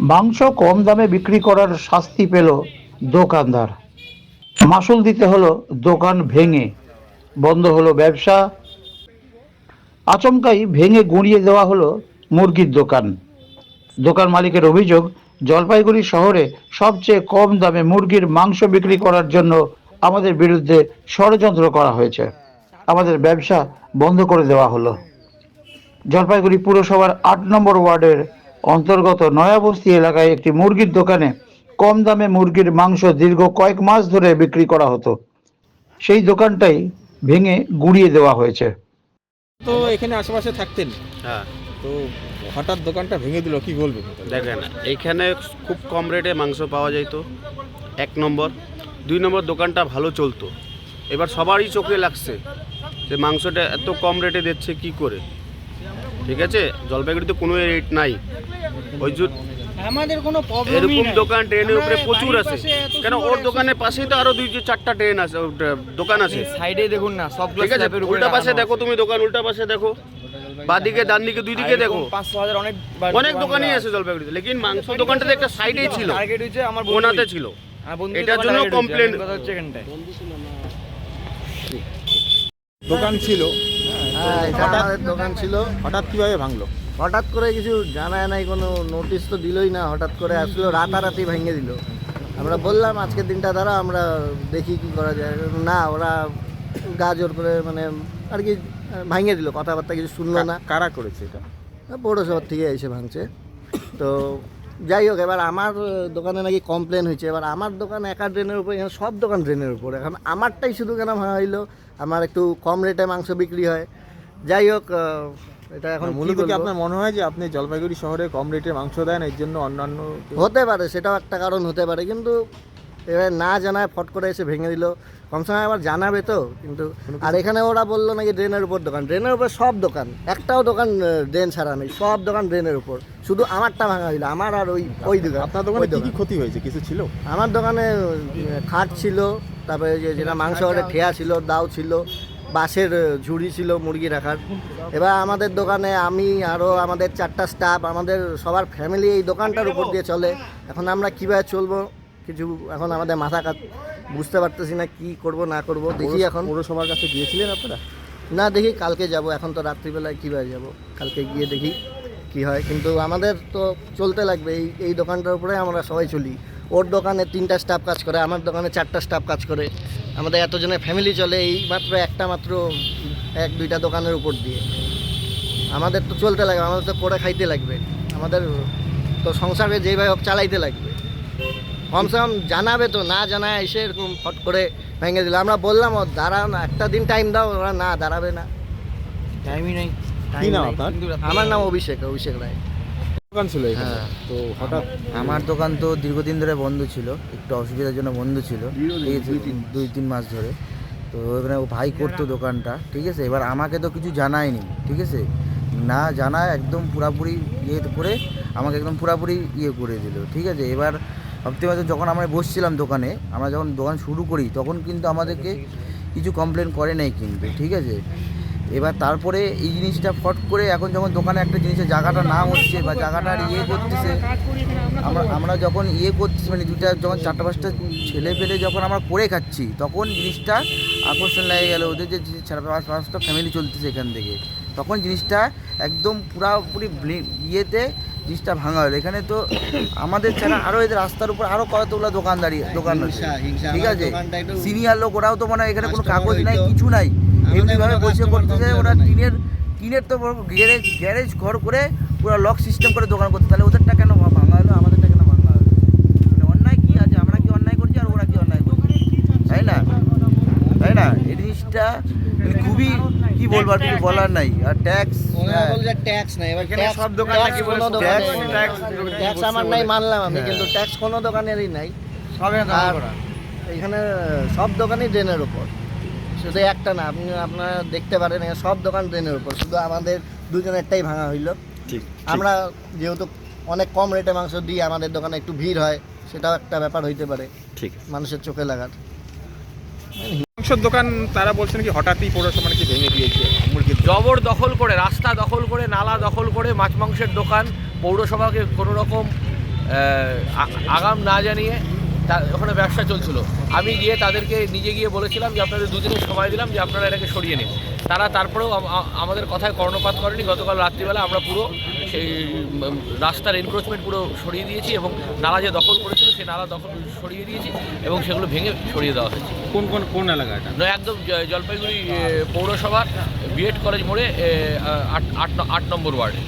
মাংস কম দামে বিক্রি করার শাস্তি পেল দোকানদার। মাসুল দিতে হলো দোকান ভেঙে, বন্ধ হলো ব্যবসা। আচমকাই ভেঙে গুঁড়িয়ে দেওয়া হলো মুরগির দোকান। দোকান মালিকের অভিযোগ, জলপাইগুড়ি শহরে সবচেয়ে কম দামে মুরগির মাংস বিক্রি করার জন্য আমাদের বিরুদ্ধে ষড়যন্ত্র করা হয়েছে। আমাদের ব্যবসা বন্ধ করে দেওয়া হলো। জলপাইগুড়ি পুরসভার আট নম্বর ওয়ার্ডের অন্তর্গত নয়াবস্তি এলাকায় একটি মুরগির দোকানে কম দামে মুরগির মাংস দীর্ঘ কয়েক মাস ধরে বিক্রি করা হতো। সেই দোকানটাই ভেঙে গুঁড়িয়ে দেওয়া হয়েছে। তো এখানে আশেপাশে থাকতেন? হ্যাঁ। তো হঠাৎ দোকানটা ভেঙে দিল কি বলবেন দেখেন এইখানে খুব কম রেটে মাংস পাওয়া যেত এক নম্বর। দুই নম্বর দোকানটা ভালো চলতো। এবার সবারই চোখে লাগছে যে মাংসটা এত কম রেটে দিচ্ছে কি করে? ঠিক আছে? জলপাইগুড়িতে কোনো রেট নাই। ওই আমাদের কোনো প্রবলেম এরকম দোকান ট্রেনের উপরে প্রচুর আছে। কেন? ওর দোকানের পাশেই তো আরও দুই চারটা ট্রেন আছে দোকান আছে। সাইডে দেখুন না সব ঠিক আছে? উল্টা পাশে দেখো তুমি দোকান উল্টা পাশে দেখো। বাদিকে ডান দিকে দুই দিকে দেখো। অনেক অনেক দোকানই আছে জলপাইগুড়িতে। লেকিন মাংস দোকানটাতে একটা সাইডেই ছিল। টার্গেট হচ্ছে আমার কোনাতে ছিল। এটার জন্য complaint- হচ্ছে এখানটায়। দোকান ছিল। হ্যাঁ এটা আমাদের দোকান ছিল। হঠাৎ কীভাবে ভাঙলো? হঠাৎ করে কিছু জানায় নাই কোনো নোটিশ তো দিলই না হঠাৎ করে আসলো রাতারাতি ভেঙে দিল। আমরা বললাম আজকের দিনটা দ্বারা আমরা দেখি কি করা যায়। না ওরা গা জোর করে মানে আর কি ভাঙিয়ে দিল কথাবার্তা কিছু শুনলো না। কারা করেছে এটা? পৌরসভার থেকে এসে ভাঙছে। তো যাই হোক এবার আমার দোকানে নাকি কমপ্লেন হয়েছে। এবার আমার দোকান একা ড্রেনের উপর এখানে সব দোকান ড্রেনের উপর। এখন আমারটাই শুধু কেন ভাঙা হইল আমার একটু কম রেটে মাংস বিক্রি হয়। যাই হোক এটা এখন মূলত কি আপনার মনে হয় যে আপনি জলপাইগুড়ি শহরে কম রেটে মাংস দেন এর জন্য অন্যান্য হতে পারে সেটাও একটা কারণ হতে পারে কিন্তু এবার না জানায় ফট করে এসে ভেঙে দিল। কমসে আবার জানাবে তো কিন্তু আর এখানে ওরা বলল নাকি ড্রেনের উপর দোকান। ড্রেনের উপর সব দোকান একটাও দোকান ড্রেন ছাড়া নেই সব দোকান ড্রেনের উপর। শুধু আমারটা ভাঙা হইল আমার আর ওই ওই দোকান আপনার দোকানে কি কি ক্ষতি হয়েছে? কিছু ছিল? আমার দোকানে খাট ছিল তারপরে যে যেটা মাংস ওটা ঠেয়া ছিল দাও ছিল বাঁশের ঝুড়ি ছিল মুরগি রাখার। এবার আমাদের দোকানে আমি আরও আমাদের চারটা স্টাফ আমাদের সবার ফ্যামিলি এই দোকানটার উপর দিয়ে চলে। এখন আমরা কীভাবে চলবো? কিছু এখন আমাদের মাথা কাজ বুঝতে পারতেছি না কী করব না করব। দেখি এখন। পৌরসভার কাছে গিয়েছিলেন আপনারা? না দেখি কালকে যাব। এখন তো রাত্রিবেলায় কীভাবে যাব? কালকে গিয়ে দেখি কি হয়। কিন্তু আমাদের তো চলতে লাগবে। এই এই দোকানটার উপরে আমরা সবাই চলি। ওর দোকানে তিনটা স্টাফ কাজ করে আমার দোকানে চারটা স্টাফ কাজ করে। আমাদের এতজনের ফ্যামিলি চলে এই মাত্র একটা মাত্র এক দুইটা দোকানের উপর দিয়ে। আমাদের তো চলতে লাগবে আমাদের তো করে খাইতে লাগবে। আমাদের তো সংসারে যেভাবে হোক চালাইতে লাগবে। কমসে কম জানাবে তো না জানায় এসে এরকম ফট করে ভেঙে দিল। আমরা বললাম ও দাঁড়াও না একটা দিন টাইম দাও। ওরা না দাঁড়াবে না। টাইমই নেই। আমার নাম অভিষেক অভিষেক রায়। দোকান ছিল হ্যাঁ। তো হঠাৎ আমার দোকান তো দীর্ঘদিন ধরে বন্ধ ছিল একটু অসুবিধার জন্য বন্ধ ছিল আছে দুই তিন মাস ধরে। তো ওখানে ও ভাই করতো দোকানটা ঠিক আছে? এবার আমাকে তো কিছু জানায়নি ঠিক আছে? না জানায় একদম পুরাপুরি ইয়ে করে আমাকে একদম পুরাপুরি ইয়ে করে দিল ঠিক আছে? এবার পারছ যখন আমরা বসছিলাম দোকানে আমরা যখন দোকান শুরু করি তখন কিন্তু আমাদেরকে কিছু কমপ্লেন করে নাই কিন্তু ঠিক আছে? এবার তারপরে এই জিনিসটা ফট করে এখন যখন দোকানে একটা জিনিসের জায়গাটা নাম হচ্ছে বা জায়গাটার ইয়ে করতেছে আমরা আমরা যখন ইয়ে করছি মানে দুটা যখন চারটা পাঁচটা ছেলে পেলে যখন আমরা করে খাচ্ছি তখন জিনিসটা আকর্ষণ লেগে গেল। ওদের যে চার পাঁচ পাঁচটা ফ্যামিলি চলতেছে এখান থেকে। তখন জিনিসটা একদম পুরাপুরি ব্লি- ইয়েতে জিনিসটা ভাঙা হলো। এখানে তো আমাদের ছাড়া আরও এদের রাস্তার উপর আরও কতগুলো দোকানদারি দোকান। ঠিক আছে? সিনিয়র লোক ওরাও তো মানে এখানে কোনো কাগজ নাই কিছু নাই। এমনিভাবে কাস্টমার করতেছে ওরা টিনের টিনের তো গ্যারেজ গ্যারেজ ঘর করে পুরো লক সিস্টেম করে দোকান করতে তাহলে ওদেরটা কেন ভাঙা হলো? আমাদেরটা কেন ভাঙা হলো? মানে অন্যায় কি আছে? আমরা কি অন্যায় করছি আর ওরা কি অন্যায় করছে? তাই না? তাই না? এই জিনিসটা খুবই কি বলব আর কিছু বলার নাই। আর ট্যাক্স ওরা ট্যাক্স নাই এবার ট্যাক্স সব দোকান ট্যাক্স আমার নাই মানলাম আমি কিন্তু ট্যাক্স কোনো দোকানেরই নাই। আর এখানে সব দোকানই ড্রেনের উপর। শুধু একটা না আপনি আপনারা দেখতে পারেন সব দোকান ড্রেনের উপর শুধু আমাদের দুজনেরটাই ভাঙা হইল। ঠিক আমরা যেহেতু অনেক কম রেটে মাংস দিই আমাদের দোকানে একটু ভিড় হয় সেটাও একটা ব্যাপার হইতে পারে। ঠিক। মানুষের চোখে লাগার। মাংসের দোকান তারা বলছেন কি হঠাৎই পৌরসভা নাকি ভেঙে দিয়েছে মুরগির। জবর দখল করে রাস্তা দখল করে নালা দখল করে মাছ মাংসের দোকান পৌরসভাকে কোনো রকম আগাম না জানিয়ে ওখানে ব্যবসা চলছিল। আমি গিয়ে তাদেরকে নিজে গিয়ে বলেছিলাম যে আপনাদের দুদিনের সময় দিলাম যে আপনারা এটাকে সরিয়ে নিন। তারা তারপরেও আমাদের কথায় কর্ণপাত করেনি। গতকাল রাত্রিবেলা আমরা পুরো সেই রাস্তার এনক্রোচমেন্ট পুরো সরিয়ে দিয়েছি এবং নালা যে দখল করেছিল সেই নালা দখল সরিয়ে দিয়েছি এবং সেগুলো ভেঙে সরিয়ে দেওয়া হয়েছে। কোন কোন কোন এলাকা এটা? নয় একদম জলপাইগুড়ি পৌরসভার বিএড কলেজ মোড়ে আট আট নম্বর ওয়ার্ডে।